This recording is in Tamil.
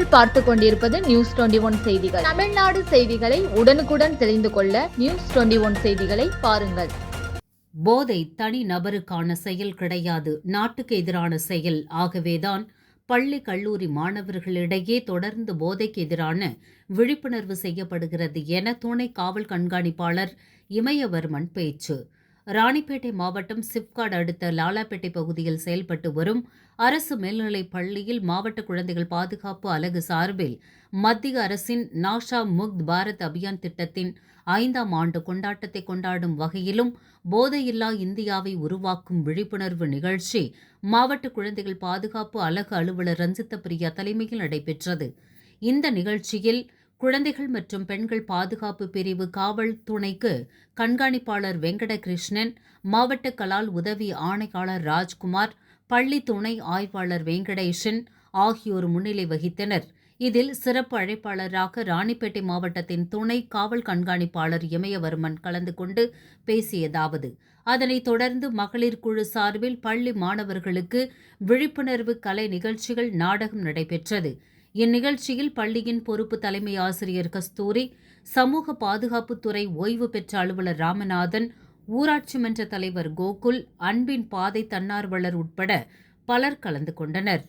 நீங்கள் பார்த்து கொண்டிருப்பது நியூஸ் டுவெண்டி ஒன் செய்திகள். தமிழ்நாடு செய்திகளை உடனுக்குடன் தெரிந்து கொள்ள நியூஸ் டுவெண்டி ஒன் செய்திகளை பாருங்கள். போதை தனி நபருக்கான செயல் கிடையாது. நாட்டுக்கு எதிரான செயல். ஆகவேதான் பள்ளி கல்லூரி மாணவர்களிடையே தொடர்ந்து போதைக்கு எதிரான விழிப்புணர்வு செய்யப்படுகிறது என துணை காவல் கண்காணிப்பாளர் இமயவர்மன் பேச்சு. ராணிப்பேட்டை மாவட்டம் சிப்காட் அடுத்த லாலாப்பேட்டை பகுதியில் செயல்பட்டு வரும் அரசு மேல்நிலைப் பள்ளியில் மாவட்ட குழந்தைகள் பாதுகாப்பு அலகு சார்பில் மத்திய அரசின் நாஷா முக்த் பாரத் அபியான் திட்டத்தின் ஐந்தாம் ஆண்டு கொண்டாட்டத்தை கொண்டாடும் வகையிலும் போதையில்லா இந்தியாவை உருவாக்கும் விழிப்புணர்வு நிகழ்ச்சி மாவட்ட குழந்தைகள் பாதுகாப்பு அலகு அலுவலர் ரஞ்சித்த பிரியா தலைமையில் நடைபெற்றது. இந்த நிகழ்ச்சியில் குழந்தைகள் மற்றும் பெண்கள் பாதுகாப்பு பிரிவு காவல் துணைக்கு கண்காணிப்பாளர் வெங்கடகிருஷ்ணன் மாவட்ட கலால் உதவி ஆணையாளர் ராஜ்குமார் பள்ளி துணை ஆய்வாளர் வெங்கடேஷன் ஆகியோர் முன்னிலை வகித்தனர். இதில் சிறப்பு அழைப்பாளராக ராணிப்பேட்டை மாவட்டத்தின் துணை காவல் கண்காணிப்பாளர் இமயவர்மன் கலந்து கொண்டு பேசியதாவது. அதனைத் தொடர்ந்து மகளிர் குழு சார்பில் பள்ளி மாணவர்களுக்கு விழிப்புணர்வு கலை நிகழ்ச்சிகள் நாடகம் நடைபெற்றது. இந்நிகழ்ச்சியில் பள்ளியின் பொறுப்பு தலைமை ஆசிரியர் கஸ்தூரி சமூக பாதுகாப்புத்துறை ஓய்வு பெற்ற அலுவலர் ராமநாதன் ஊராட்சி மன்ற தலைவர் கோகுல் அன்பின் பாதை தன்னார்வலர் உட்பட பலர் கலந்து கொண்டனர்.